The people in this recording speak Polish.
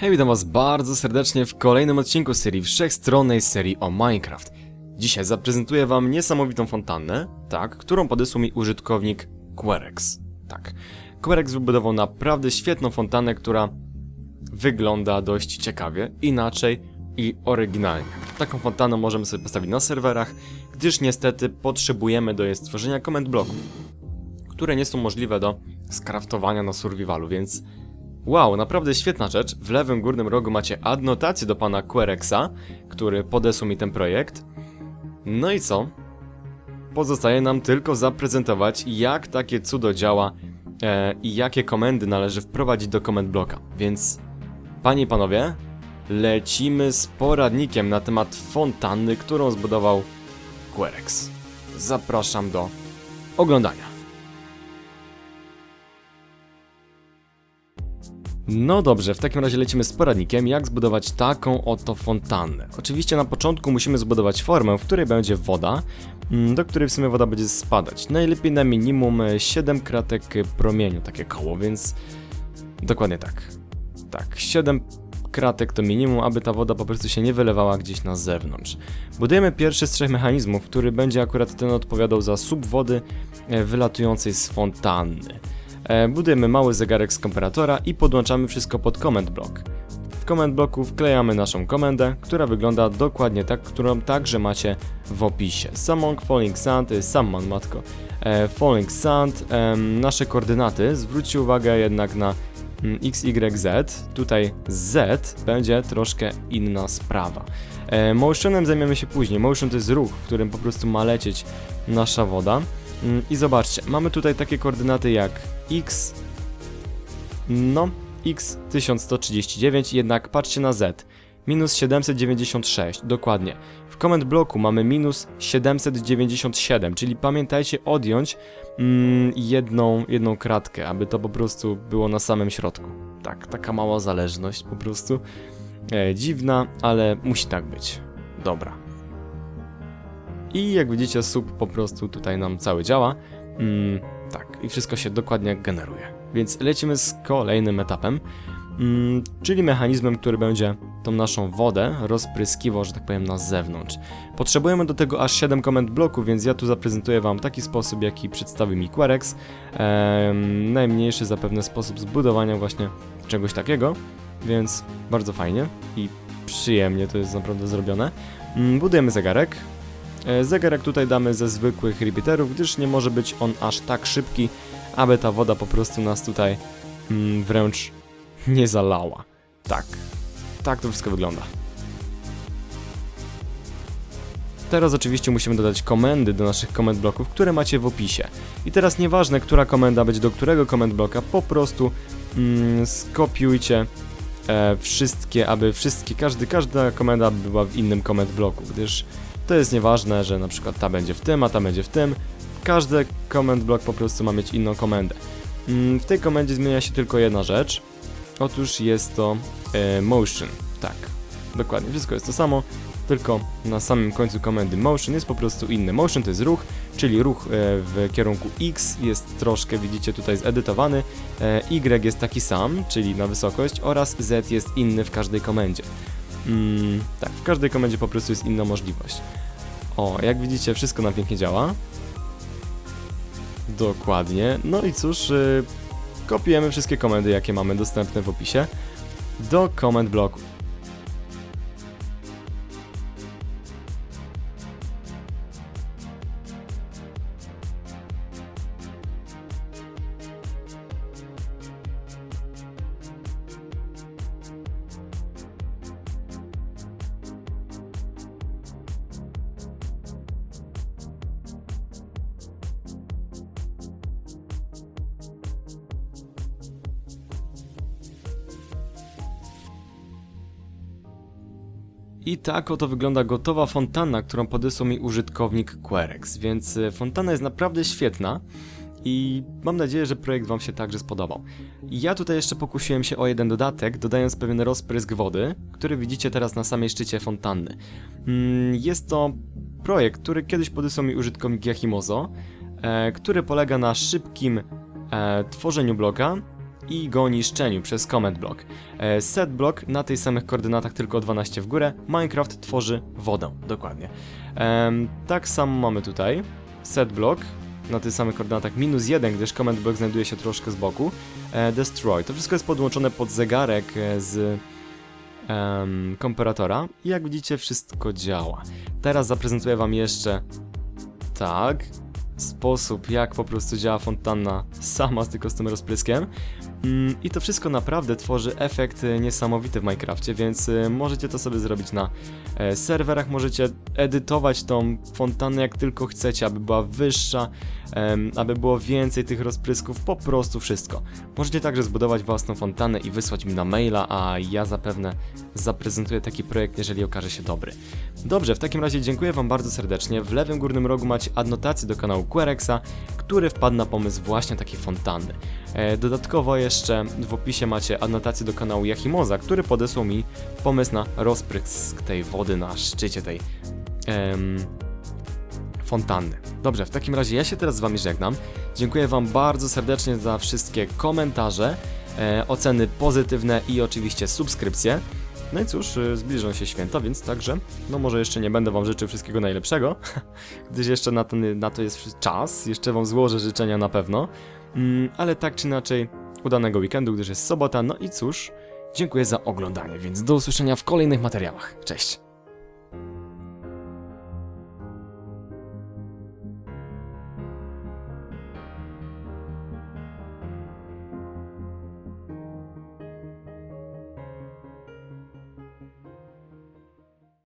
Hej, witam was bardzo serdecznie w kolejnym odcinku serii wszechstronnej serii o Minecraft. Dzisiaj zaprezentuję wam niesamowitą fontannę, tak, którą podesłał mi użytkownik Querex. Tak, Querex wybudował naprawdę świetną fontannę, która wygląda dość ciekawie, inaczej i oryginalnie. Taką fontannę możemy sobie postawić na serwerach, gdyż niestety potrzebujemy do jej stworzenia comment bloków, które nie są możliwe do skraftowania na survivalu, więc Wow, naprawdę świetna rzecz. W lewym górnym rogu macie adnotację do pana Querexa, który podesłał mi ten projekt. No i co? Pozostaje nam tylko zaprezentować, jak takie cudo działa e, i jakie komendy należy wprowadzić do command bloka. Więc, panie i panowie, lecimy z poradnikiem na temat fontanny, którą zbudował Querex. Zapraszam do oglądania. No dobrze, w takim razie lecimy z poradnikiem, jak zbudować taką oto fontannę. Oczywiście na początku musimy zbudować formę, w której będzie woda, mm, do której w sumie woda będzie spadać. Najlepiej na minimum e, 7 kratek promieniu, takie koło, więc dokładnie tak. Tak, 7 kratek to minimum, aby ta woda po prostu się nie wylewała gdzieś na zewnątrz. Budujemy pierwszy z trzech mechanizmów, który będzie akurat ten odpowiadał za słup wody e, wylatującej z fontanny. E, budujemy mały zegarek z komparatora i podłączamy wszystko pod command block. W command blocku wklejamy naszą komendę, która wygląda dokładnie tak, którą także macie w opisie. Summon Falling Sand, y, Summon matko, e, Falling Sand, nasze koordynaty, zwróćcie uwagę jednak na mm, x, y, z, tutaj z będzie troszkę inna sprawa. E, motionem zajmiemy się później, motion to jest ruch, w którym po prostu ma lecieć nasza woda. Mm, I zobaczcie, mamy tutaj takie koordynaty jak x, no, x 1139, jednak patrzcie na z, minus 796, dokładnie. W comment bloku mamy minus 797, czyli pamiętajcie odjąć mm, jedną, jedną kratkę, aby to po prostu było na samym środku. Tak, taka mała zależność po prostu. E, dziwna, ale musi tak być. Dobra. I jak widzicie, sub po prostu tutaj nam cały działa. Mm, tak, i wszystko się dokładnie generuje. Więc lecimy z kolejnym etapem, mm, czyli mechanizmem, który będzie tą naszą wodę rozpryskiwał, że tak powiem, na zewnątrz. Potrzebujemy do tego aż 7 komend bloków, więc ja tu zaprezentuję Wam taki sposób, jaki przedstawi mi Querex. Ehm, najmniejszy zapewne sposób zbudowania właśnie czegoś takiego, więc bardzo fajnie i przyjemnie to jest naprawdę zrobione. Mm, budujemy zegarek, Zegarek tutaj damy ze zwykłych repeaterów, gdyż nie może być on aż tak szybki, aby ta woda po prostu nas tutaj mm, wręcz nie zalała. Tak, tak to wszystko wygląda. Teraz oczywiście musimy dodać komendy do naszych komend bloków, które macie w opisie. I teraz nieważne, która komenda będzie do którego komend bloka, po prostu mm, skopiujcie e, wszystkie, aby wszystkie, każdy, każda komenda była w innym komend bloku, gdyż to jest nieważne, że na przykład ta będzie w tym, a ta będzie w tym. Każdy command block po prostu ma mieć inną komendę. Mm, W tej komendzie zmienia się tylko jedna rzecz. Otóż jest to e, motion. Tak, dokładnie. Wszystko jest to samo, tylko na samym końcu komendy motion jest po prostu inny. Motion to jest ruch, czyli ruch e, w kierunku X jest troszkę, widzicie tutaj zedytowany. E, y jest taki sam, czyli na wysokość oraz Z jest inny w każdej komendzie. Mm, tak, w każdej komendzie po prostu jest inna możliwość. O, jak widzicie, wszystko nam pięknie działa. Dokładnie. No i cóż, yy, kopiujemy wszystkie komendy, jakie mamy dostępne w opisie do comment bloku. I tak oto wygląda gotowa fontanna, którą podesłał mi użytkownik Querex, więc y, fontanna jest naprawdę świetna i mam nadzieję, że projekt Wam się także spodobał. Ja tutaj jeszcze pokusiłem się o jeden dodatek, dodając pewien rozprysk wody, który widzicie teraz na samej szczycie fontanny. Mm, Jest to projekt, który kiedyś podesłał mi użytkownik Yahimozo, e, który polega na szybkim e, tworzeniu bloka i go niszczeniu przez comment block. E, set block na tych samych koordynatach tylko o 12 w górę, Minecraft tworzy wodę, dokładnie. Tak samo mamy tutaj set block na tych samych koordynatach minus 1, gdyż comment block znajduje się troszkę z boku. E, destroy. To wszystko jest podłączone pod zegarek e, z komparatora i jak widzicie wszystko działa. Teraz zaprezentuję wam jeszcze tak sposób jak po prostu działa fontanna sama tylko z tym rozpryskiem. Mm, I to wszystko naprawdę tworzy efekt e, niesamowity w Minecrafcie, więc e, możecie to sobie zrobić na e, serwerach, możecie edytować tą fontannę jak tylko chcecie, aby była wyższa, aby było więcej tych rozprysków, po prostu wszystko. Możecie także zbudować własną fontannę i wysłać mi na maila, a ja zapewne zaprezentuję taki projekt, jeżeli okaże się dobry. Dobrze, w takim razie dziękuję Wam bardzo serdecznie. W lewym górnym rogu macie adnotację do kanału Querexa, który wpadł na pomysł właśnie takiej fontanny. E, Dodatkowo jeszcze w opisie macie adnotację do kanału Yachimoza, który podesłał mi pomysł na rozprysk tej wody na szczycie tej em, fontanny. Dobrze, w takim razie ja się teraz z Wami żegnam. Dziękuję Wam bardzo serdecznie za wszystkie komentarze, e, oceny pozytywne i oczywiście subskrypcje. No i cóż, y, zbliżą się święta, więc także, no może jeszcze nie będę Wam życzył wszystkiego najlepszego, gdyż jeszcze na, ten, na to jest czas, jeszcze Wam złożę życzenia na pewno, mm, ale tak czy inaczej, udanego weekendu, gdyż jest sobota, no i cóż, dziękuję za oglądanie, więc do usłyszenia w kolejnych materiałach. Cześć!